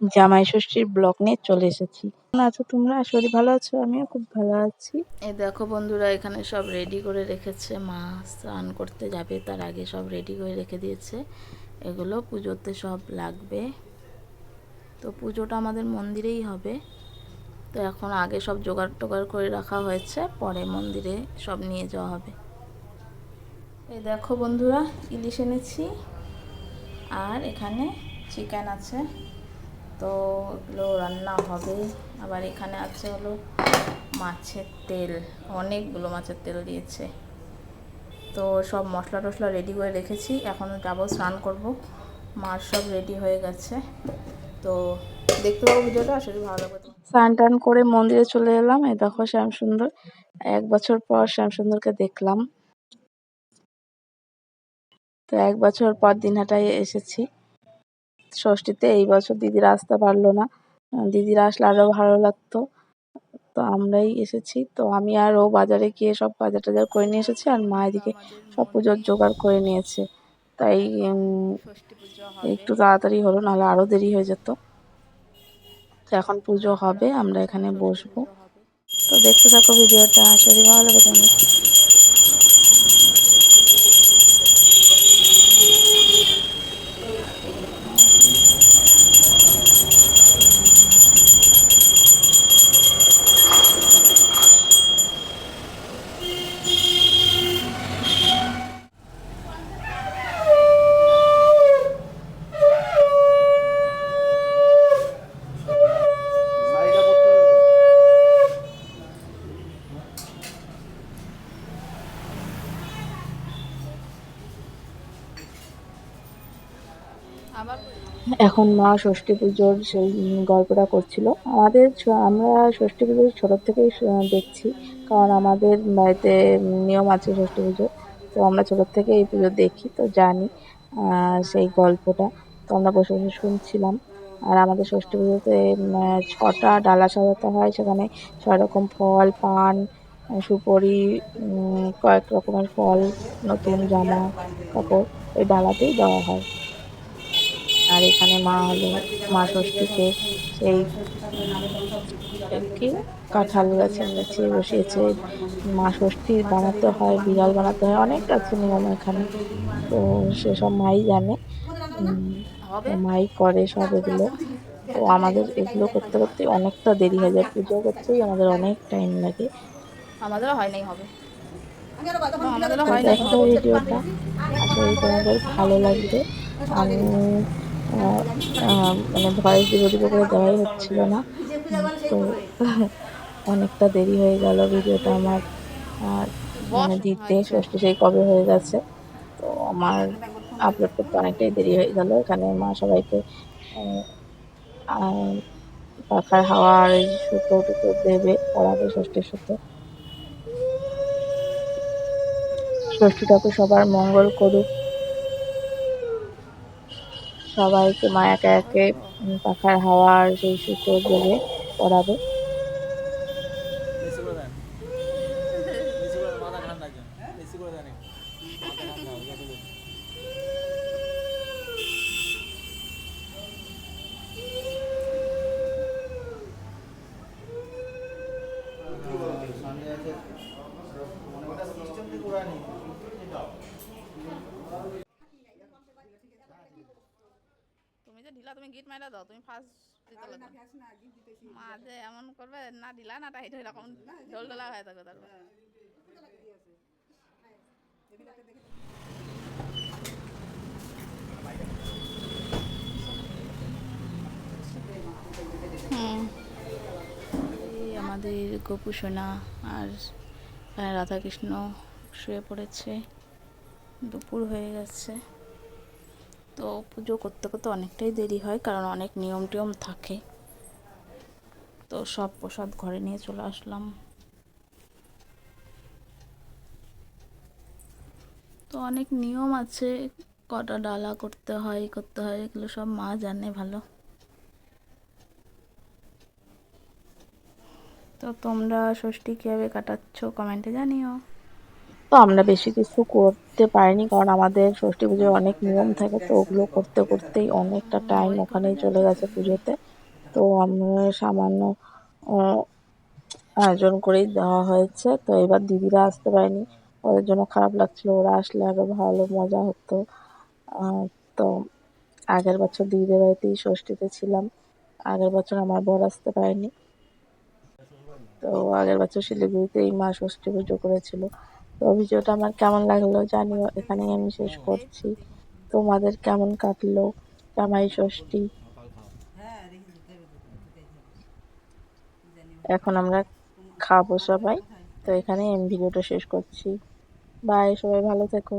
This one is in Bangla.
জামাই ষষ্ঠীর ব্লগ নিয়ে চলে এসেছি। কেমন আছো তোমরা? শরীর ভালো আছো, আমিও খুব ভালো আছি। এই দেখো বন্ধুরা, এখানে সব রেডি করে রেখেছে। মা স্নান করতে যাবে, তার আগে সব রেডি করে রেখে দিয়েছে। এগুলো পুজোতে সব লাগবে। তো পুজোটা আমাদের মন্দিরেই হবে। তো এখন আগে সব জোগাড় টোগাড় করে রাখা হয়েছে, পরে মন্দিরে সব নিয়ে যাওয়া হবে। এই দেখো বন্ধুরা, ইলিশ এনেছি। আর এখানে চিকেন আছে। তো এগুলো রান্না হবে। আবার এখানে আছে হলো মাছের তেল। অনেকগুলো মাছের তেল দিয়েছে। তো সব মশলা টশলা রেডি করে রেখেছি। এখন যাব, স্নান করব। মার সব রেডি হয়ে গেছে। তো দেখতে পাবো ভিডিওটা আসলে ভালো লাগবে। স্নান টান করে মন্দিরে চলে এলাম। এই দেখো শ্যাম সুন্দর এক বছর পর শ্যাম সুন্দরকে দেখলাম। তো এক বছর পর দিনহাটায় এসেছি। ষষ্ঠীতে এই বছর দিদিরা আসতে পারল না। দিদিরা আসলে আরও ভালো লাগতো। তো আমরাই এসেছি। তো আমি আর ও বাজারে গিয়ে সব বাজার টাজার করে নিয়ে এসেছি আর মা এদিকে সব পুজোর জোগাড় করে নিয়েছে। তাই একটু তাড়াতাড়ি হলো, নাহলে আরও দেরি হয়ে যেত। তো এখন পুজো হবে, আমরা এখানে বসবো। তো দেখতে থাকো ভিডিওটা। শরীর ভালো লাগবে। এখন মা ষষ্ঠী পুজোর সেই গল্পটা করছিল। আমাদের আমরা ষষ্ঠী পুজো ছোটোর থেকেই দেখছি, কারণ আমাদের বাড়িতে নিয়ম আছে ষষ্ঠী পুজো তো আমরা ছোটোর থেকে এই পুজো দেখি, তো জানি সেই গল্পটা। তো আমরা বসে বসে শুনছিলাম। আর আমাদের ষষ্ঠী পুজোতে ছটা ডালা সাজাতে হয়, সেখানে ছয় রকম ফল, পান, সুপরি কয়েক রকমের ফল, নতুন জামা, কাপড় ওই ডালাতেই দেওয়া হয়। আর এখানে মা হলো মা ষষ্ঠীকে সেই কি? কাঁঠাল গাছের গাছে বসিয়েছে। মা ষষ্ঠী বানাতে হয় বিড়াল বানাতে হয় অনেক আছে নিয়ম এখানে। তো সেসব মাই জানে। মাই করে সব এগুলো। তো আমাদের এগুলো করতে করতে অনেকটা দেরি হয়ে যায়। পুজো করতেই আমাদের অনেক টাইম লাগে। আমাদেরও হয় নাই হবে। দেখো ভিডিওটা। আসলে তোমাদের ভালো লাগবে। আমি মানে ভয়েস দিব দিব করে দেওয়াই হচ্ছিল না। তো অনেকটা দেরি হয়ে গেল ভিডিওটা আমার মানে দিতে ষষ্ঠী সেই কবে হয়ে গেছে। তো আমার আপলোড করতে অনেকটাই দেরি হয়ে গেল। এখানে মা সবাইকে পাখার হাওয়া আর সুতো টুতো দেবে, পড়াবে ষষ্ঠীর সুতো। ষষ্ঠী ঠাকুর সবার মঙ্গল করুক। সবাইকে মা একে একে পাখার হাওয়া আর সেই সুতো দেবে পরাবে তুমি তুমি গিট মাইরা দাও তুমি ফার্স্ট মা যে এমন করবে না ঢিলা না টাইট এরকম ঢোল ঢোলা হয়ে থাকবে তারপর আমাদের গোপু সোনা আর রাধাকৃষ্ণ শুয়ে পড়েছে। দুপুর হয়ে গেছে। তো পুজো করতে করতে অনেকটাই দেরি হয়, কারণ অনেক নিয়ম টিয়ম থাকে। তো সব প্রসাদ ঘরে নিয়ে চলে আসলাম। তো অনেক নিয়ম আছে, কটা ডালা করতে হয় করতে হয়, এগুলো সব মা জানে ভালো। তো তোমরা ষষ্ঠী কীভাবে কাটাচ্ছ কমেন্টে জানিও। তো আমরা বেশি কিছু করতে পারিনি, কারণ আমাদের ষষ্ঠী পুজোর অনেক নিয়ম থাকে, তো ওগুলো করতে করতেই অনেকটা টাইম ওখানেই চলে গেছে পুজোতে। তো আমরা সামান্য আয়োজন করেই দেওয়া হয়েছে। তো এবার দিদিরা আসতে পারেনি, ওদের জন্য খারাপ লাগছিল, ওরা আসলে আরও ভালো মজা হতো। তো আগের বছর দিদিদের বাড়িতেই ষষ্ঠীতে ছিলাম, আগের বছর আমার বর আসতে পারেনি। তো আগের বছর শিলিগুড়িতে এই মা ষষ্ঠী পুজো করেছিল। তো ভিডিওটা আমার কেমন লাগল জানিও। এখানে আমি শেষ করছি। তোমাদের কেমন কাটলো জামাই ষষ্ঠী? এখন আমরা খাব সবাই। তো এখানে আমি ভিডিওটা শেষ করছি। বাই সবাই ভালো থেকো।